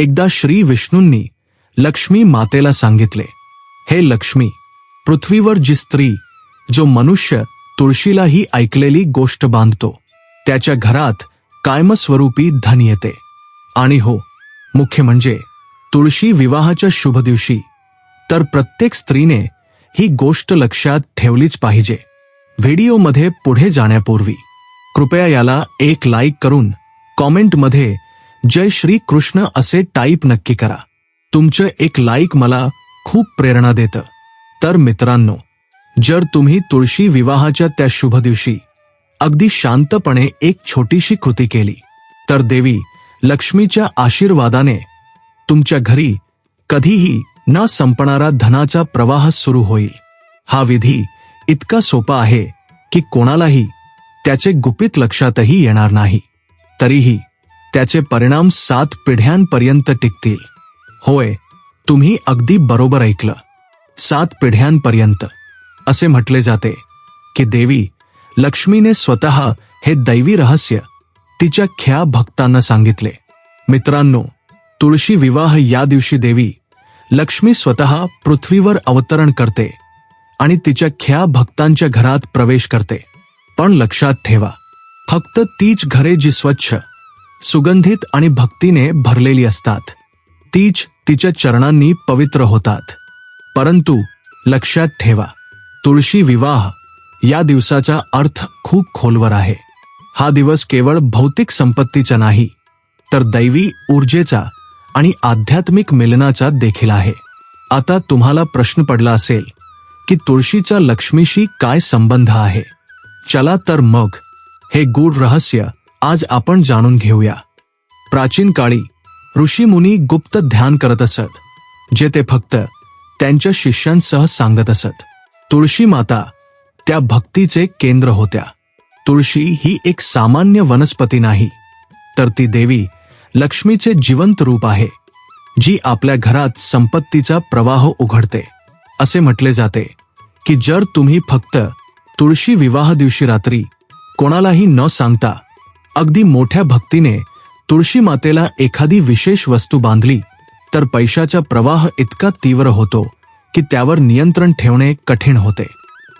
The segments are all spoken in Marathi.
एकदा श्री विष्णूंनी लक्ष्मी मातेला सांगितले हे लक्ष्मी पृथ्वीवर जी स्त्री जो मनुष्य तुळशीला ही ऐकलेली गोष्ट बांधतो त्याच्या घरात कायमस्वरूपी धन येते. आणि हो मुख्य म्हणजे तुळशी विवाहाच्या शुभ दिवशी तर प्रत्येक स्त्रीने ही गोष्ट लक्षात ठेवलीच पाहिजे. व्हिडिओमध्ये पुढे जाण्यापूर्वी कृपया याला एक लाईक करून कॉमेंटमध्ये जय श्री कृष्ण असे टाईप नक्की करा. तुमचं एक लाईक मला खूप प्रेरणा देतं. तर मित्रांनो जर तुम्ही तुळशी विवाहाच्या त्या शुभ दिवशी अगदी शांतपणे एक छोटीशी कृती केली तर देवी लक्ष्मीच्या आशीर्वादाने तुमच्या घरी कधीही न संपणारा धनाचा प्रवाह सुरू होईल. हा विधी इतका सोपा आहे की कोणालाही त्याचे गुपित लक्षातही येणार नाही. तरीही त्याचे परिणाम सात पिढ्यांपर्यंत टिकतील. होय तुम्ही अगदी बरोबर ऐकलं. सात पिढ्यांपर्यंत. असे म्हटले जाते की देवी लक्ष्मीने स्वतः हे दैवी रहस्य तिच्या ख्या भक्तांना सांगितले. मित्रांनो तुळशी विवाह या दिवशी देवी लक्ष्मी स्वतः पृथ्वीवर अवतरण करते आणि तिच्या ख्या भक्तांच्या घरात प्रवेश करते. पण लक्षात ठेवा फक्त तीच घरे जी स्वच्छ सुगंधित आणि भक्तीने भरलेली असतात. तीच तिच्या चरणांनी पवित्र होतात. परंतु लक्षात ठेवा तुळशी विवाह या दिवसाचा अर्थ खूप खोलवर आहे. हा दिवस केवळ भौतिक संपत्तीचा नाही तर दैवी ऊर्जेचा आणि आध्यात्मिक मिलनाचा देखील आहे. आता तुम्हाला प्रश्न पडला असेल की तुळशीचा लक्ष्मीशी काय संबंध आहे? चला तर मग हे गूढ रहस्य आज आपण जाणून घेऊया. प्राचीन काळी ऋषीमुनी गुप्त ध्यान करत असत जे ते फक्त त्यांच्या शिष्यांसह सांगत असत. तुळशी माता त्या भक्तीचे केंद्र होत्या. तुळशी ही एक सामान्य वनस्पती नाही तर ती देवी लक्ष्मीचे जिवंत रूप आहे जी आपल्या घरात संपत्तीचा प्रवाह उघडते. असे म्हटले जाते की जर तुम्ही फक्त तुळशी विवाह दिवशी रात्री कोणालाही न सांगता अगदी मोठ्या भक्तीने तुळशी मातेला एखादी विशेष वस्तू बांधली तर पैशाचा प्रवाह इतका तीव्र होतो की त्यावर नियंत्रण ठेवणे कठीण होते.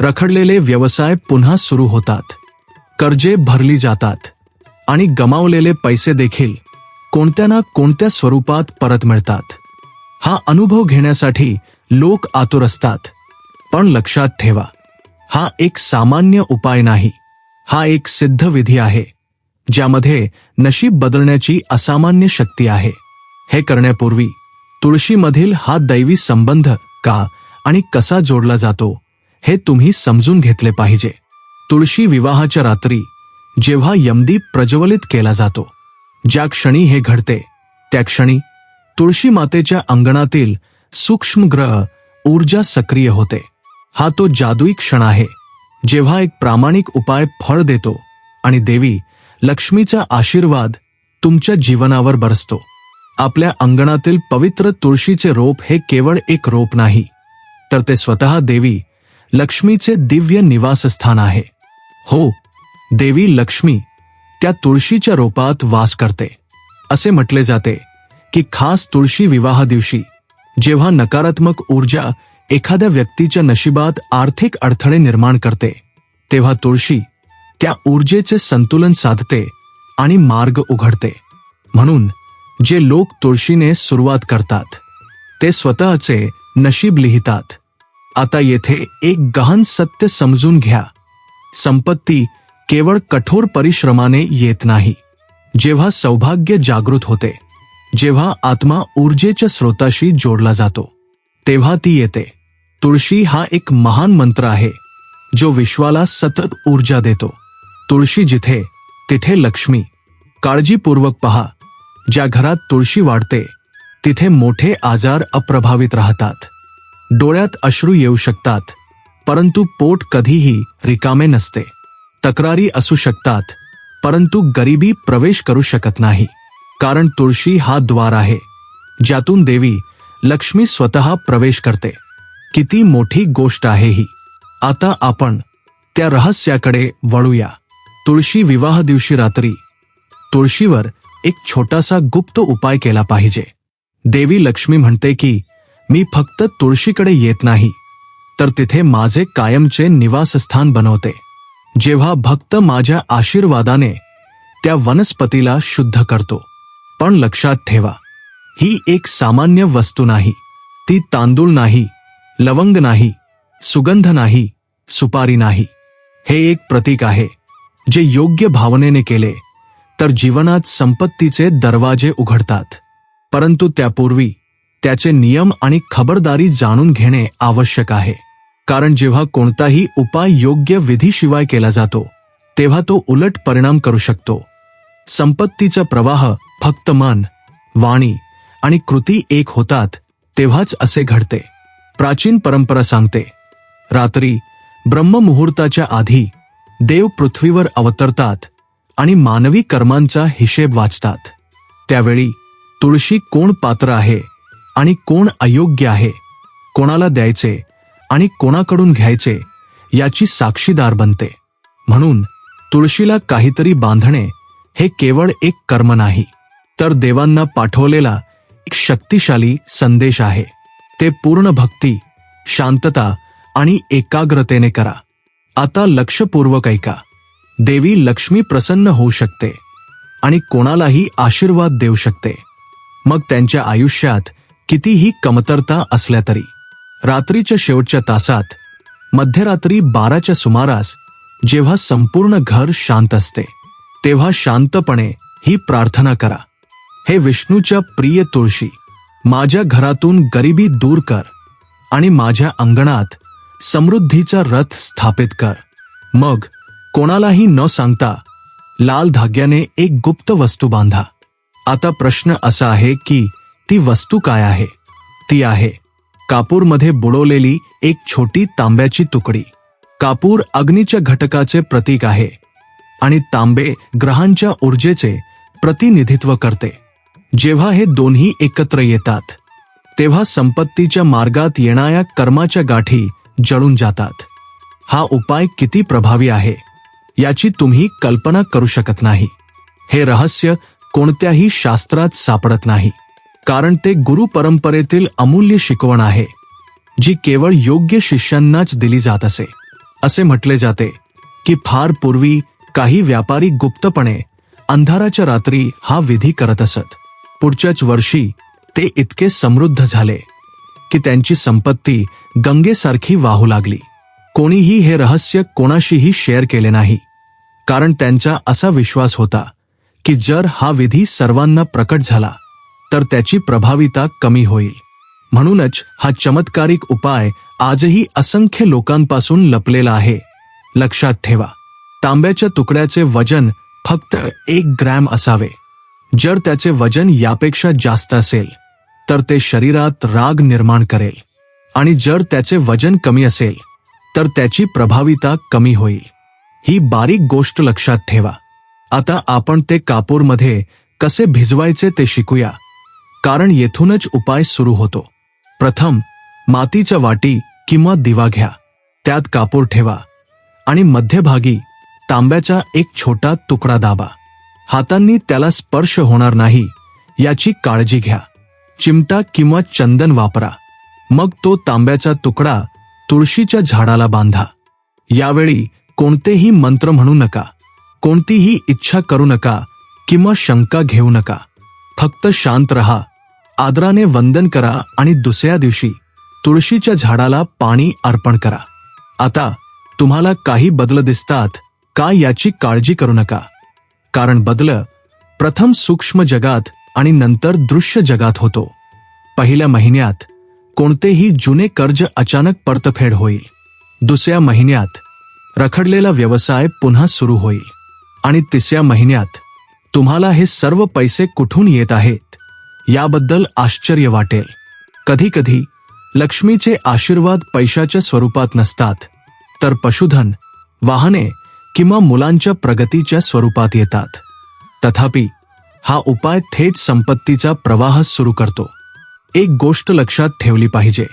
रखडलेले व्यवसाय पुन्हा सुरू होतात. कर्जे भरली जातात आणि गमावलेले पैसे देखील कोणत्या ना कोणत्या स्वरूपात परत मिळतात. हा अनुभव घेण्यासाठी लोक आतुर असतात पण लक्षात ठेवा हा एक सामान्य उपाय नाही हा एक सिद्ध विधी आहे. ज्यामध्ये नशीब बदलण्याची असामान्य शक्ती आहे. हे करण्यापूर्वी तुळशीमधील हा दैवी संबंध का आणि कसा जोडला जातो हे तुम्ही समजून घेतले पाहिजे. तुळशी विवाहाच्या रात्री जेव्हा यमदीप प्रज्वलित केला जातो ज्या क्षणी हे घडते त्या क्षणी तुळशी मातेच्या अंगणातील सूक्ष्म ग्रह ऊर्जा सक्रिय होते. हा तो जादुई क्षण आहे जेव्हा एक प्रामाणिक उपाय फळ देतो आणि देवी लक्ष्मीचा आशीर्वाद तुमच्या जीवनावर बरसतो. आपल्या अंगणातील पवित्र तुळशीचे रोप हे केवळ एक रोप नाही तर ते स्वतः देवी लक्ष्मीचे दिव्य निवासस्थान आहे. हो देवी लक्ष्मी त्या तुळशीच्या रोपात वास करते. असे म्हटले जाते की खास तुळशी विवाह दिवशी जेव्हा नकारात्मक ऊर्जा एखाद्या व्यक्तीच्या नशिबात आर्थिक अडथळे निर्माण करते तेव्हा तुळशी त्या ऊर्जेचे संतुलन साधते आणि मार्ग उघडते. म्हणून जे लोक तुळशीने सुरुवात करतात ते स्वतःचे नशीब लिहितात. आता येथे एक गहन सत्य समजून घ्या. संपत्ती केवळ कठोर परिश्रमाने येत नाही. जेव्हा सौभाग्य जागृत होते जेव्हा आत्मा ऊर्जेच्या स्रोताशी जोडला जातो तेव्हा ती येते. तुळशी हा एक महान मंत्र आहे जो विश्वाला सतत ऊर्जा देतो. तुळशी जिथे तिथे लक्ष्मी. काळजीपूर्वक पहा. ज्या घरात तुळशी वाढते तिथे मोठे आजार अप्रभावित राहतात. डोळ्यात अश्रू येऊ शकतात परंतु पोट कधीही रिकामे नसते. तक्रारी असू शकतात परंतु गरिबी प्रवेश करू शकत नाही. कारण तुळशी हा द्वार आहे ज्यातून देवी लक्ष्मी स्वतः प्रवेश करते. किती मोठी गोष्ट आहे ही. आता आपण त्या रहस्याकडे वळूया. तुळशी विवाह दिवशी रात्री तुळशीवर एक छोटासा गुप्त उपाय केला पाहिजे. देवी लक्ष्मी म्हणते की मी फक्त तुळशीकडे येत नाही तर तिथे माझे कायमचे निवासस्थान बनवते. जेव्हा भक्त माझ्या आशीर्वादाने त्या वनस्पतीला शुद्ध करतो पण लक्षात ठेवा ही एक सामान्य वस्तू नाही. ती तांदूळ नाही लवंग नाही सुगंध नाही सुपारी नाही. हे एक प्रतीक आहे. जे योग्य भावनेने केले तर जीवनात संपत्तीचे दरवाजे उघडतात. परंतु त्यापूर्वी त्याचे नियम आणि खबरदारी जाणून घेणे आवश्यक आहे. कारण जेव्हा कोणताही उपाय योग्य विधीशिवाय केला जातो तेव्हा तो उलट परिणाम करू शकतो. संपत्तीचा प्रवाह फक्त मन वाणी आणि कृती एक होतात तेव्हाच असे घडते. प्राचीन परंपरा सांगते रात्री ब्रह्ममुहूर्ताच्या आधी देव पृथ्वीवर अवतरतात आणि मानवी कर्मांचा हिशेब वाचतात. त्यावेळी तुळशी कोण पात्र आहे आणि कोण अयोग्य आहे कोणाला द्यायचे आणि कोणाकडून घ्यायचे याची साक्षीदार बनते. म्हणून तुळशीला काहीतरी बांधणे हे केवळ एक कर्म नाही तर देवांना पाठवलेला एक शक्तिशाली संदेश आहे. ते पूर्ण भक्ती शांतता आणि एकाग्रतेने करा. आता लक्षपूर्वक ऐका. देवी लक्ष्मी प्रसन्न होऊ शकते आणि कोणालाही आशीर्वाद देऊ शकते. मग त्यांच्या आयुष्यात कितीही कमतरता असल्या तरी. रात्रीच्या शेवटच्या तासात मध्यरात्री बाराच्या सुमारास जेव्हा संपूर्ण घर शांत असते तेव्हा शांतपणे ही प्रार्थना करा. हे विष्णूच्या प्रिय तुळशी माझ्या घरातून गरिबी दूर कर आणि माझ्या अंगणात समृद्धीचा रथ स्थापित कर. मग कोणालाही न सांगता लाल धाग्याने एक गुप्त वस्तू बांधा. आता प्रश्न असा आहे की ती वस्तू काय आहे? ती आहे कापूरमध्ये बुडवलेली एक छोटी तांब्याची तुकडी. कापूर अग्नीच्या घटकाचे प्रतीक आहे आणि तांबे ग्रहांच्या ऊर्जेचे प्रतिनिधित्व करते. जेव्हा हे दोन्ही एकत्र येतात तेव्हा संपत्तीच्या मार्गात येणाऱ्या कर्माच्या गाठी जळून जातात. हा उपाय किती प्रभावी आहे याची तुम्ही कल्पना करू शकत नाही. हे रहस्य कोणत्याही शास्त्रात सापडत नाही कारण ते गुरु परंपरेतील अमूल्य शिकवण आहे जी केवळ योग्य शिष्यांनाच दिली जात असे. असे म्हटले जाते की फार पूर्वी काही व्यापारी गुप्तपणे अंधाराच्या रात्री हा विधी करत असत. पुढच्याच वर्षी ते इतके समृद्ध झाले. की त्यांची संपत्ती गंगेसारखी वाहू लागली. कोणीही हे रहस्य कोणाशीही शेअर केले नाही. कारण त्यांचा असा विश्वास होता की जर हा विधी सर्वांना प्रकट झाला तर त्याची प्रभाविता कमी होईल. म्हणूनच हा चमत्कारिक उपाय आजही असंख्य लोकांपासून लपलेला आहे. लक्षात ठेवा तांब्याच्या तुकड्याचे वजन फक्त एक ग्रॅम असावे. जर त्याचे वजन यापेक्षा जास्त असेल तर ते शरीरात राग निर्माण करेल. आणि जर त्याचे वजन कमी असेल तर त्याची प्रभाविता कमी होईल. ही बारीक गोष्ट लक्षात ठेवा. आता आपण ते कापूरमध्ये कसे भिजवायचे ते शिकूया. कारण येथूनच उपाय सुरू होतो. प्रथम मातीच्या वाटी किंवा दिवा घ्या. त्यात कापूर ठेवा. आणि मध्यभागी तांब्याचा एक छोटा तुकडा दाबा. हातांनी त्याला स्पर्श होणार नाही याची काळजी घ्या. चिमटा किंवा चंदन वापरा. मग तो तांब्याचा तुकडा तुळशीच्या झाडाला बांधा. यावेळी कोणतेही मंत्र म्हणू नका. कोणतीही इच्छा करू नका किंवा शंका घेऊ नका. फक्त शांत रहा. आदराने वंदन करा आणि दुसऱ्या दिवशी तुळशीच्या झाडाला पाणी अर्पण करा. आता तुम्हाला काही बदल दिसतात का याची काळजी करू नका. कारण बदल प्रथम सूक्ष्म जगात आणि नंतर दृश्य जगात होतो. पहिल्या महिन्यात कोणतेही जुने कर्ज अचानक परतफेड होईल. दुसऱ्या महिन्यात रखडलेला व्यवसाय पुन्हा सुरू होईल. आणि तिसऱ्या महिन्यात तुम्हाला हे सर्व पैसे कुठून येत आहेत याबद्दल आश्चर्य वाटेल. कधी कधी लक्ष्मीचे आशीर्वाद पैशाच्या स्वरूपात नसतात तर पशुधन वाहने किंवा मुलांच्या प्रगतीच्या स्वरूपात येतात. तथापि हा उपाय थेट संपत्तीचा प्रवाह सुरू करतो. एक गोष्ट लक्षात ठेवली पाहिजे.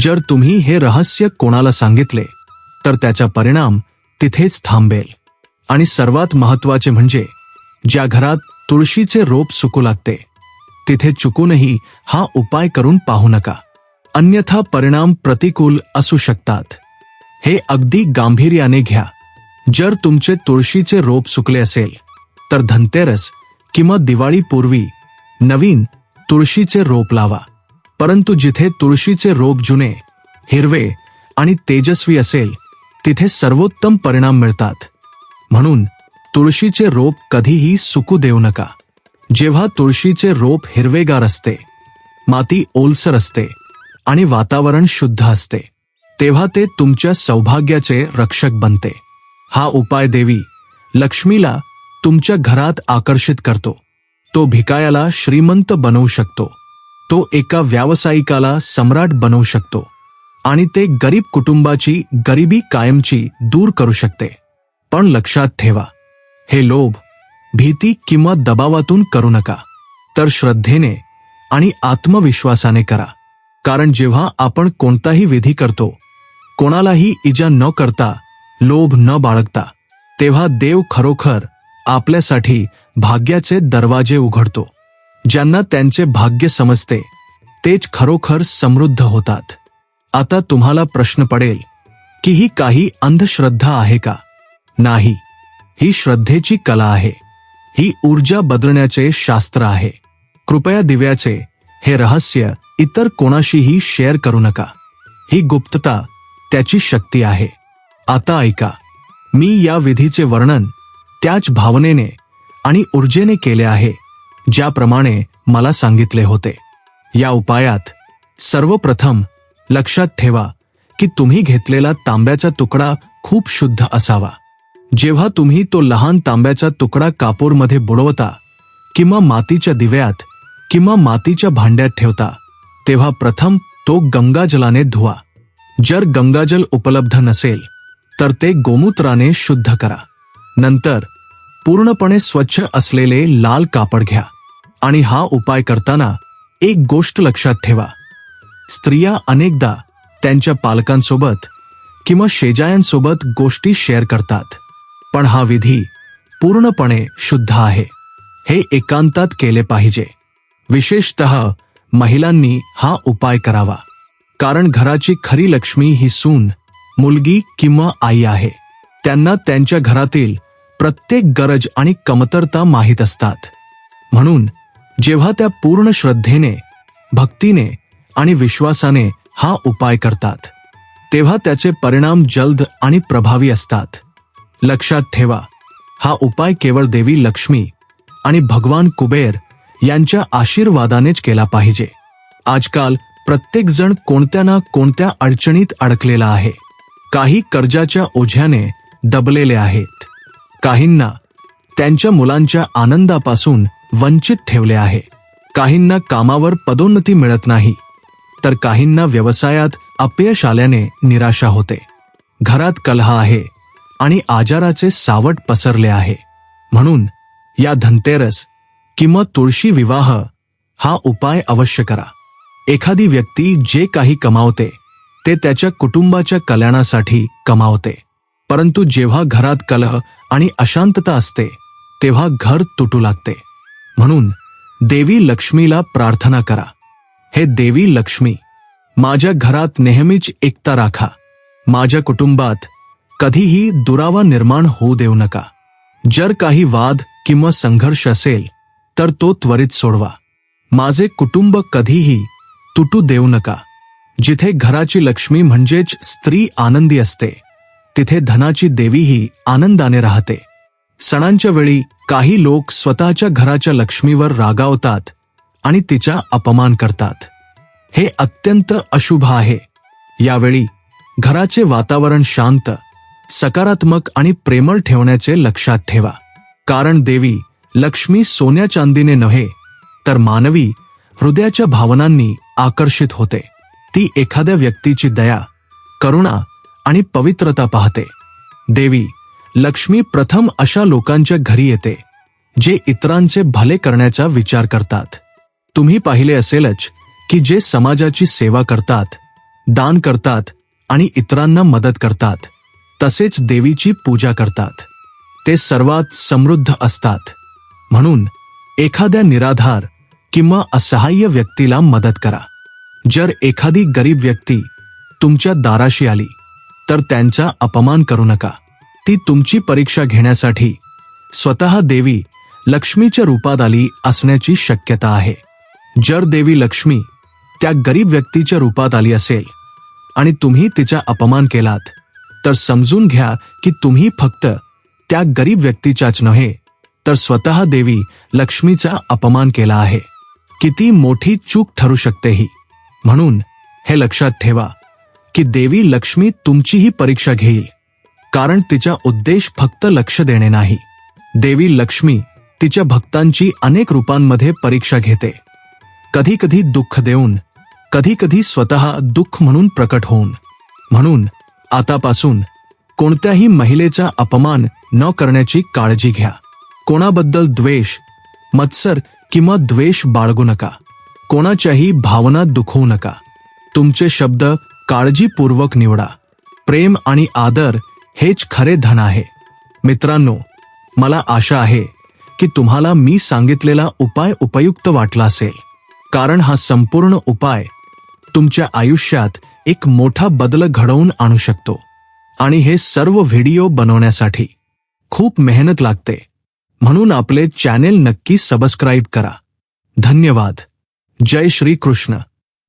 जर तुम्ही हे रहस्य कोणाला सांगितले तर त्याचा परिणाम तिथेच थांबेल. आणि सर्वात महत्त्वाचे म्हणजे ज्या घरात तुळशीचे रोप सुकू लागते तिथे चुकूनही हा उपाय करून पाहू नका. अन्यथा परिणाम प्रतिकूल असू शकतात. हे अगदी गांभीर्याने घ्या. जर तुमचे तुळशीचे रोप सुकले असेल तर धनतेरस किंवा दिवाळीपूर्वी नवीन तुळशीचे रोप लावा. परंतु जिथे तुळशीचे रोप जुने हिरवे आणि तेजस्वी असेल तिथे सर्वोत्तम परिणाम मिळतात. म्हणून तुळशीचे रोप कधीही सुकू देऊ नका. जेव्हा तुळशीचे रोप हिरवेगार असते माती ओलसर असते आणि वातावरण शुद्ध असते तेव्हा ते तुमच्या सौभाग्याचे रक्षक बनते. हा उपाय देवी लक्ष्मीला तुमच्या घरात आकर्षित करतो. तो भिकायाला श्रीमंत बनवू शकतो. तो एका व्यावसायिकाला सम्राट बनवू शकतो. आणि ते गरीब कुटुंबाची गरिबी कायमची दूर करू शकते. पण लक्षात ठेवा हे लोभ भीती किंवा दबावातून करू नका. तर श्रद्धेने आणि आत्मविश्वासाने करा. कारण जेव्हा आपण कोणताही विधी करतो कोणालाही इजा न करता लोभ न बाळगता तेव्हा देव खरोखर आपल्यासाठी भाग्याचे दरवाजे उघडतो. ज्यांना त्यांचे भाग्य समजते तेच खरोखर समृद्ध होतात. आता तुम्हाला प्रश्न पडेल की ही काही अंधश्रद्धा आहे का? नाही. ही श्रद्धेची कला आहे. ही ऊर्जा बदलण्याचे शास्त्र आहे. कृपया दिव्याचे हे रहस्य इतर कोणाशीही शेअर करू नका. ही गुप्तता त्याची शक्ती आहे. आता ऐका. मी या विधीचे वर्णन त्याच भावनेने आणि ऊर्जेने केले आहे ज्याप्रमाणे मला सांगितले होते. या उपायात सर्वप्रथम लक्षात ठेवा की तुम्ही घेतलेला तांब्याचा तुकडा खूप शुद्ध असावा. जेव्हा तुम्ही तो लहान तांब्याचा तुकडा कापूरमध्ये बुडवता किंवा मातीच्या दिव्यात किंवा मातीच्या भांड्यात ठेवता तेव्हा प्रथम तो गंगाजलाने धुवा. जर गंगाजल उपलब्ध नसेल तर ते गोमूत्राने शुद्ध करा. नंतर पूर्णपणे स्वच्छ असलेले लाल कापड घ्या आणि हा उपाय करताना एक गोष्ट लक्षात ठेवा. स्त्रिया अनेकदा त्यांच्या पालकांसोबत किंवा शेजायांसोबत गोष्टी शेअर करतात पण हा विधी पूर्णपणे शुद्ध आहे. हे एकांतात केले पाहिजे. विशेषतः महिलांनी हा उपाय करावा. कारण घराची खरी लक्ष्मी ही सून मुलगी किंवा आई आहे. त्यांना त्यांच्या घरातील प्रत्येक गरज आणि कमतरता माहीत असतात. म्हणून जेव्हा त्या पूर्ण श्रद्धेने भक्तीने आणि विश्वासाने हा उपाय करतात तेव्हा त्याचे परिणाम जलद आणि प्रभावी असतात. लक्षात ठेवा हा उपाय केवळ देवी लक्ष्मी आणि भगवान कुबेर यांच्या आशीर्वादानेच केला पाहिजे. आजकाल प्रत्येक जण कोणत्या ना कोणत्या अडचणीत अडकलेला आहे. काही कर्जाच्या ओझ्याने दबलेले आहेत. काहींना त्यांच्या मुलांच्या आनंदापासून वंचित ठेवले आहे. काहींना कामावर पदोन्नती मिळत नाही. तर काहींना व्यवसायात अपयश आल्याने निराशा होते. घरात कलह आहे आणि आजाराचे सावट पसरले आहे. म्हणून या धनतेरस किंवा तुळशी विवाह हा उपाय अवश्य करा. एखादी व्यक्ती जे काही कमावते ते त्याच्या कुटुंबाच्या कल्याणासाठी कमावते. परंतु जेव्हा घरात कलह आणि अशांतता असते तेव्हा घर तुटू लागते. म्हणून देवी लक्ष्मीला प्रार्थना करा. हे देवी लक्ष्मी माझ्या घरात नेहमीच एकता राखा. माझ्या कुटुंबात कधीही दुरावा निर्माण होऊ देऊ नका. जर काही वाद किंवा संघर्ष असेल तर तो त्वरित सोडवा. माझे कुटुंब कधीही तुटू देऊ नका. जिथे घराची लक्ष्मी म्हणजेच स्त्री आनंदी असते तिथे धनाची देवीही आनंदाने राहते. सणांच्या वेळी काही लोक स्वतःच्या घराच्या लक्ष्मीवर रागावतात आणि तिचा अपमान करतात. हे अत्यंत अशुभ आहे. यावेळी घराचे वातावरण शांत सकारात्मक आणि प्रेमळ ठेवण्याचे लक्षात ठेवा. कारण देवी लक्ष्मी सोन्या चांदीने नव्हे तर मानवी हृदयाच्या भावनांनी आकर्षित होते. ती एखाद्या व्यक्तीची दया करुणा आणि पवित्रता पाहते. देवी लक्ष्मी प्रथम अशा लोकांच्या घरी येते जे इतरांचे भले करण्याचा विचार करतात. तुम्ही पाहिले असेलच की जे समाजाची सेवा करतात दान करतात आणि इतरांना मदत करतात तसेच देवीची पूजा करतात. ते सर्वात समृद्ध असतात. म्हणून एखाद्या निराधार किंवा असहाय्य व्यक्तीला मदत करा. जर एखादी गरीब व्यक्ती तुमच्या दाराशी आली तर त्यांचा अपमान करू नका. ती तुमची परीक्षा घेण्यासाठी स्वतः देवी लक्ष्मीच्या रूपात आली असण्याची शक्यता आहे. जर देवी लक्ष्मी त्या गरीब व्यक्तीच्या रूपात आली असेल आणि तुम्ही तिचा अपमान केलात तर समजून घ्या की तुम्ही फक्त त्या गरीब व्यक्तीच्याच नव्हे तर स्वतः देवी लक्ष्मीचा अपमान केला आहे किती मोठी चूक ठरू शकते ही म्हणून हे लक्षात ठेवा. की देवी लक्ष्मी तुमचीही परीक्षा घेईल. कारण तिचा उद्देश फक्त लक्ष देणे नाही. देवी लक्ष्मी तिच्या भक्तांची अनेक रूपांमध्ये परीक्षा घेते. कधी कधी दुःख देऊन कधी कधी स्वतः दुःख म्हणून प्रकट होऊन. म्हणून आतापासून कोणत्याही महिलेचा अपमान न करण्याची काळजी घ्या. कोणाबद्दल द्वेष मत्सर किंवा द्वेष बाळगू नका. कोणाच्याही भावना दुखवू नका. तुमचे शब्द काळजीपूर्वक निवडा. प्रेम आणि आदर हेच खरे धन आहे. मित्रांनो मला आशा आहे की तुम्हाला मी सांगितलेला उपाय उपयुक्त वाटला असेल. कारण हा संपूर्ण उपाय तुमच्या आयुष्यात एक मोठा बदल घडवून आणू शकतो. आणि हे सर्व व्हिडिओ बनवण्यासाठी खूप मेहनत लागते. म्हणून आपले चॅनेल नक्की सबस्क्राईब करा. धन्यवाद. जय श्री कृष्ण